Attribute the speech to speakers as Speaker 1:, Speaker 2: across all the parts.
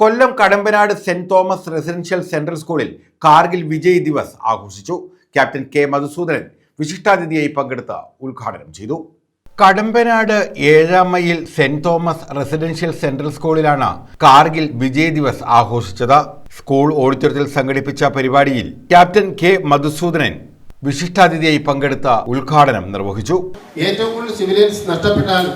Speaker 1: Kollam Kadampanad saint Thomas residential central സ്കൂളിൽ കാർഗിൽ വിജയ് ദിവസ് ആഘോഷിച്ചു. Captain K Madhusoodanan വിശിഷ്ടാതിഥിയായി പങ്കെടുത്ത് ഉദ്ഘാടനം ചെയ്തു. കടമ്പനാട് ഏഴാം mile saint Thomas residential central സ്കൂളിലാണ് കാർഗിൽ വിജയ് ദിവസ് ആഘോഷിച്ചത്. സ്കൂൾ ഓഡിറ്റോറിയത്തിൽ സംഘടിപ്പിച്ച പരിപാടിയിൽ ക്യാപ്റ്റൻ കെ മധുസൂദനൻ വിശിഷ്ടാതിഥിയായി പങ്കെടുത്ത ഉദ്ഘാടനം നിർവഹിച്ചു.
Speaker 2: ഏറ്റവും കൂടുതൽ സിവിലിയൻസ് നഷ്ടപ്പെട്ടാൽ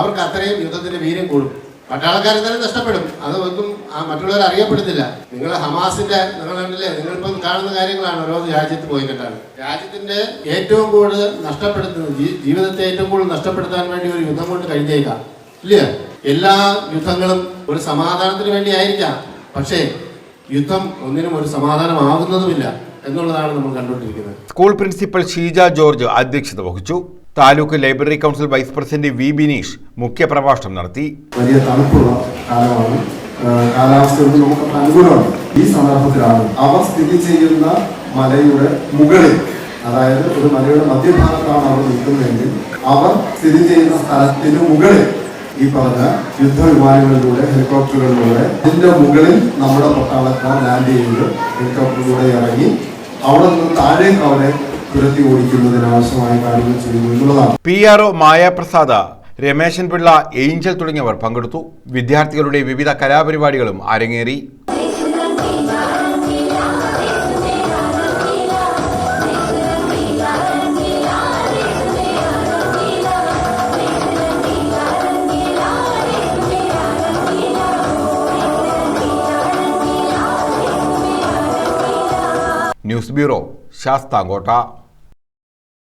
Speaker 2: അവർക്ക് അത്രയും യുദ്ധത്തിന്റെ വീര്യം കൂടും. പട്ടാളക്കാരെ തന്നെ നഷ്ടപ്പെടും. അത് ഒന്നും മറ്റുള്ളവർ അറിയപ്പെടുന്നില്ല. നിങ്ങൾ ഹമാസിന്റെ നിങ്ങൾ കണ്ടില്ലേ? നിങ്ങളിപ്പം കാണുന്ന കാര്യങ്ങളാണ് ഓരോ രാജ്യത്ത് പോയി കണ്ടാണ് രാജ്യത്തിന്റെ ഏറ്റവും കൂടുതൽ നഷ്ടപ്പെടുത്തുന്നത് ജീവിതത്തെ ഏറ്റവും കൂടുതൽ നഷ്ടപ്പെടുത്താൻ വേണ്ടി ഒരു യുദ്ധം കൊണ്ട് കഴിഞ്ഞേക്കാം. ഇല്ലേ? എല്ലാ യുദ്ധങ്ങളും ഒരു സമാധാനത്തിന് വേണ്ടി ആയിരിക്കാം. പക്ഷേ യുദ്ധം ഒന്നിനും ഒരു സമാധാനമാകുന്നതുമില്ല എന്നുള്ളതാണ് നമ്മൾ കണ്ടുകൊണ്ടിരിക്കുന്നത്.
Speaker 1: സ്കൂൾ പ്രിൻസിപ്പൽ ഷീജ ജോർജ് അധ്യക്ഷത വഹിച്ചു. Taluk library council vice president V Bineesh മുഖ്യപ്രഭാഷണം നടത്തി.
Speaker 3: വലിയ തണുപ്പുള്ള കാലമാണ്. കാലാവസ്ഥയൊന്നും നമുക്ക് അനുകൂലമാണ്. ഈ സന്ദർഭത്തിലാണ് അവർ സ്ഥിതി ചെയ്യുന്ന മലയുടെ മുകളിൽ അതായത് ഒരു മലയുടെ മധ്യഭാഗത്താണ് അവർ നിൽക്കുന്നതെങ്കിൽ അവർ സ്ഥിതി ചെയ്യുന്ന സ്ഥലത്തിന് മുകളിൽ ഈ പറഞ്ഞ യുദ്ധവിമാനങ്ങളിലൂടെ ഹെലികോപ്റ്ററുകളിലൂടെ അതിന്റെ മുകളിൽ നമ്മുടെ പട്ടാളക്കാർ ലാൻഡ് ചെയ്ത് ഹെലികോപ്റ്ററിലൂടെ ഇറങ്ങി അവിടെ നിന്ന് താഴേക്ക് അവരെ
Speaker 1: P R O മായാപ്രസാദ Rameshan Pillai Angel തുടങ്ങിയവർ പങ്കെടുത്തു. വിദ്യാർത്ഥികളുടെ വിവിധ കലാപരിപാടികളും അരങ്ങേറി. News bureau Sasthamkotta.